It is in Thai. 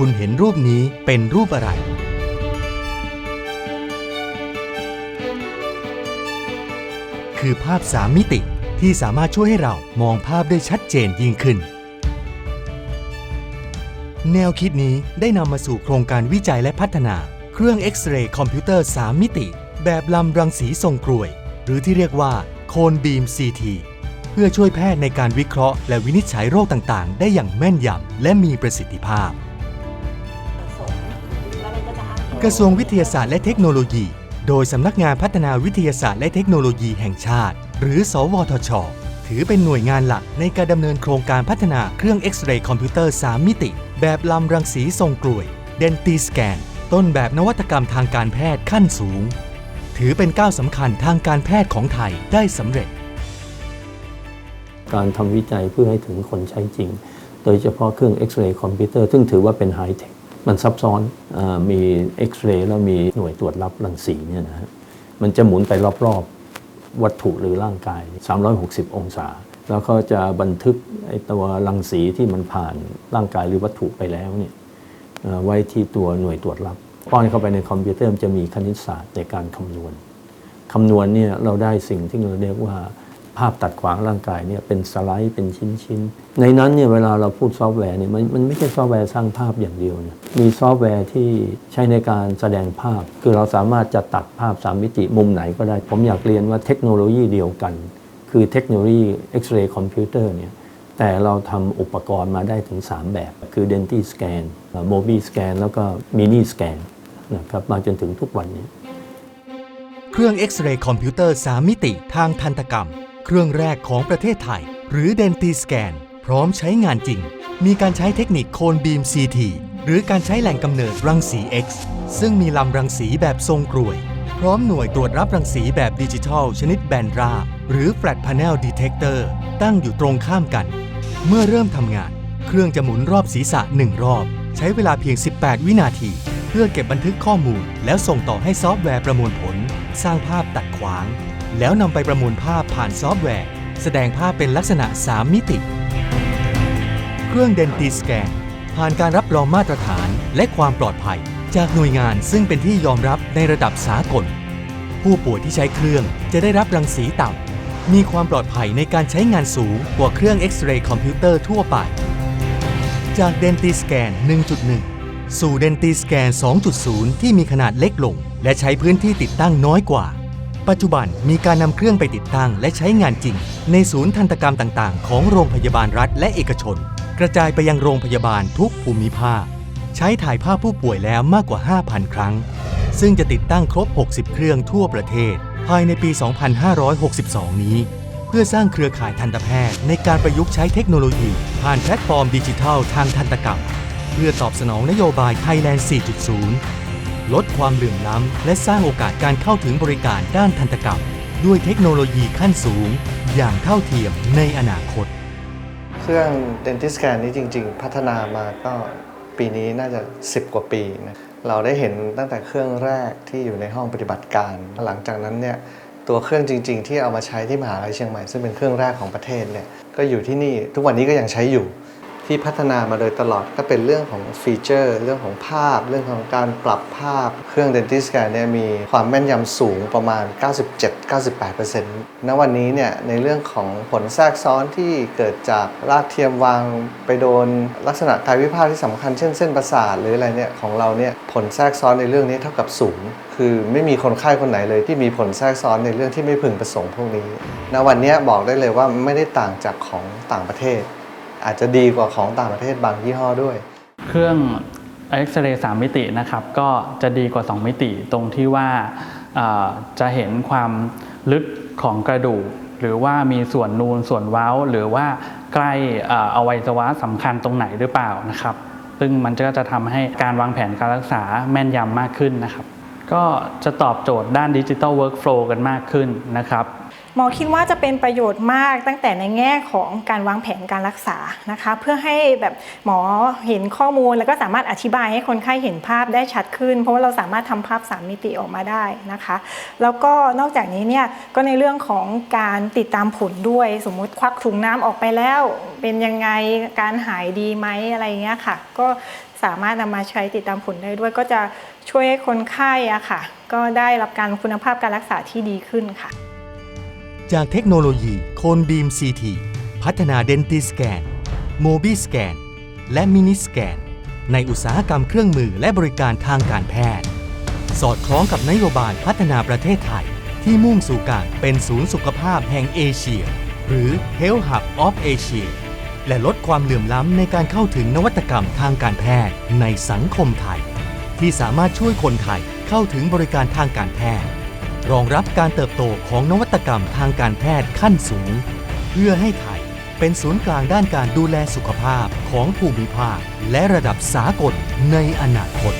คุณเห็นรูปนี้เป็นรูปอะไร คือภาพสามมิติที่สามารถช่วยให้เรามองภาพได้ชัดเจนยิ่งขึ้น แนวคิดนี้ได้นำมาสู่โครงการวิจัยและพัฒนา เครื่องเอ็กซเรย์คอมพิวเตอร์3มิติ แบบลำรังสีทรงกรวย หรือที่เรียกว่าโคนบีม CT เพื่อช่วยแพทย์ในการวิเคราะห์และวินิจฉัยโรคต่าง ๆ ได้อย่างแม่นยำและมีประสิทธิภาพ กระทรวงวิทยาศาสตร์และเทคโนโลยี โดยสำนักงานพัฒนาวิทยาศาสตร์และเทคโนโลยีแห่งชาติ หรือ สวทช ถือเป็นหน่วยงานหลักในการดำเนินโครงการพัฒนาเครื่องเอ็กซเรย์คอมพิวเตอร์ 3 มิติ แบบลำรังสีทรงกลวยเดนตีสแกนต้นแบบนวัตกรรมทางการแพทย์ขั้นสูง ถือเป็นก้าวสำคัญทางการแพทย์ของไทยได้สำเร็จ การทำวิจัยเพื่อให้ถึงคนใช้จริง โดยเฉพาะเครื่องเอ็กซเรย์คอมพิวเตอร์ซึ่งถือว่าเป็นไฮเทค มันซับซ้อนอมีเอ็กซเรย์แล้วมีหน่วยตรวจรับรังสีเนี่ยนะฮะมันจะหมุนไปรอบๆ วัตถุหรือร่างกาย 360 องศา แล้วก็จะบันทึกไอ้ตัวรังสีที่มันผ่านร่างกายหรือวัตถุไปแล้วเนี่ยไว้ที่ตัวหน่วยตรวจรับป้อนเข้าไปในคอมพิวเตอร์มันจะมีคณิตศาสตร์ในการคำนวณคำนวณเนี่ยเราได้สิ่งที่เราเรียกว่า ภาพตัดขวางร่างกายเนี่ยเป็นสไลด์เป็นชิ้นๆ ในนั้นเนี่ยเวลาเราพูดซอฟต์แวร์เนี่ยมันมันไม่ใช่ซอฟต์แวร์สร้างภาพอย่างเดียวนะมีซอฟต์แวร์ที่ใช้ในการแสดงภาพ คือเราสามารถจะตัดภาพสามมิติมุมไหนก็ได้ ผมอยากเรียนว่าเทคโนโลยีเดียวกัน คือเทคโนโลยีเอ็กซเรย์คอมพิวเตอร์เนี่ยแต่เราทำอุปกรณ์มาได้ถึง 3 แบบ คือ Denti Scan Mobi Scan แล้วก็ Mini Scan นะครับมาจนถึงทุกวันนี้ เครื่องเอ็กซเรย์คอมพิวเตอร์ 3 มิติทางทันตกรรม เครื่องแรกของประเทศไทย หรือ Denti Scan พร้อมใช้งานจริง มีการใช้เทคนิคโคนบีม CT หรือการใช้แหล่งกำเนิดรังสี X ซึ่งมีลำรังสีแบบทรงกรวย พร้อมหน่วยตรวจรับรังสีแบบดิจิทัล ชนิดแบนราบ หรือ Flat Panel Detector ตั้งอยู่ตรงข้ามกัน เมื่อเริ่มทำงาน เครื่องจะหมุนรอบศีรษะ 1 รอบ ใช้เวลาเพียง 18 วินาที เพื่อเก็บบันทึกข้อมูล แล้วส่งต่อให้ซอฟต์แวร์ประมวลผล สร้างภาพตัดขวาง แล้วนำไปประมวลภาพผ่านซอฟต์แวร์ แสดงภาพเป็นลักษณะ 3 มิติ เครื่องเดนตีสแกนผ่านการรับรองมาตรฐานและความปลอดภัย จากหน่วยงานซึ่งเป็นที่ยอมรับในระดับสากล ผู้ป่วยที่ใช้เครื่องจะได้รับรังสีต่ำมีความปลอดภัยในการใช้งานสูงกว่าเครื่องเอ็กซเรย์คอมพิวเตอร์ทั่วไป จาก Denti Scan 1.1 สู่ Denti Scan 2.0 ที่มีขนาดเล็กลง และใช้พื้นที่ติดตั้งน้อยกว่า ปัจจุบันมีการนำเครื่องไปติดตั้งและใช้งานจริง ในศูนย์ทันตกรรมต่างๆ ของโรงพยาบาลรัฐและเอกชน กระจายไปยังโรงพยาบาลทุกภูมิภาค ใช้ถ่ายภาพผู้ป่วยแล้วมากกว่า 5,000 ครั้ง ซึ่งจะติดตั้งครบ 60 เครื่องทั่วประเทศ ภายในปี 2562 นี้ เพื่อสร้างเครือข่ายทันตแพทย์ในการประยุกต์ใช้เทคโนโลยี ผ่านแพลตฟอร์มดิจิทัลทางทันตกรรม เพื่อตอบสนองนโยบาย Thailand 4.0 ลดความเหลื่อมล้ำ และสร้างโอกาสการเข้าถึงบริการด้านทันตกรรม ด้วยเทคโนโลยีขั้นสูง อย่างเท่าเทียมในอนาคต เครื่อง Dentist Scan นี้จริง ๆ พัฒนามาก็ปีนี้น่าจะ 10 กว่าปีนะเราได้เห็นตั้งแต่เครื่องแรกที่อยู่ในห้องปฏิบัติการ หลังจากนั้นเนี่ยตัวเครื่องจริง ๆ ที่เอามาใช้ที่มหาลัยเชียงใหม่ ซึ่งเป็นเครื่องแรกของประเทศเนี่ยก็อยู่ที่นี่ทุกวันนี้ก็ยังใช้อยู่ ที่พัฒนามาโดยตลอดก็เป็นเรื่องของฟีเจอร์ เรื่องของภาพ เรื่องของการปรับภาพ เครื่อง Dentist Scan เนี่ยมีความแม่นยำสูงประมาณ 97-98%ณวันนี้เนี่ยในเรื่องของผลแทรกซ้อนที่เกิดจากรากเทียมวางไปโดนลักษณะกายวิภาคที่สำคัญเช่นเส้นประสาทหรืออะไรเนี่ยของเราเนี่ยผลแทรกซ้อนในเรื่องนี้เท่ากับศูนย์คือไม่มีคนไข้คนไหนเลยที่มีผลแทรกซ้อนในเรื่องที่ไม่พึงประสงค์พวกนี้ณวันนี้บอกได้เลยว่าไม่ได้ต่างจากของต่างประเทศ อาจจะดีกว่าของต่างประเทศบางยี่ห้อด้วย เครื่องเอ็กซเรย์สมิตินะครับก็จะดีกว่า 2 มิติตรงที่ว่าจะเห็นความลึกของกระดูก หรือว่ามีส่วนนูนส่วนเว้า หรือว่าใกล้ออวัยวะสำคัญตรงไหนหรือเปล่านะครับ ซึ่งมันก็จะทำให้การวางแผนการรักษาแม่นยำมากขึ้นนะครับ ก็จะตอบโจทย์ด้านดิจิ t a ลเวิร์กโฟลกันมากขึ้นนะครับ หมอคิดว่าจะเป็นประโยชน์มากตั้งแต่ในแง่ของการวางแผนการรักษานะคะ เพื่อให้แบบหมอเห็นข้อมูลแล้วก็สามารถอธิบายให้คนไข้เห็นภาพได้ชัดขึ้น เพราะว่าเราสามารถทำภาพ 3 มิติออกมาได้นะคะ แล้วก็นอกจากนี้เนี่ยก็ในเรื่องของการติดตามผลด้วยสมมุติควักถุงน้ำออกไปแล้ว เป็นยังไงการหายดีไหมอะไรเงี้ยค่ะ ก็สามารถนำมาใช้ติดตามผลได้ด้วย ก็จะช่วยให้คนไข้อะค่ะ ก็ได้รับการคุณภาพการรักษาที่ดีขึ้นค่ะ จากเทคโนโลยีโคนบีม CT พัฒนาเดนติสแกนโมบิสแกนและมินิสแกนในอุตสาหกรรมเครื่องมือและบริการทางการแพทย์ สอดคล้องกับนโยบายพัฒนาประเทศไทย ที่มุ่งสู่การเป็นศูนย์สุขภาพแห่งเอเชีย หรือ Health Hub of Asia และลดความเหลื่อมล้ำในการเข้าถึงนวัตกรรมทางการแพทย์ในสังคมไทย ที่สามารถช่วยคนไทยเข้าถึงบริการทางการแพทย์ รองรับการเติบโตของนวัตกรรมทางการแพทย์ขั้นสูง เพื่อให้ไทยเป็นศูนย์กลางด้านการดูแลสุขภาพของภูมิภาคและระดับสากลในอนาคต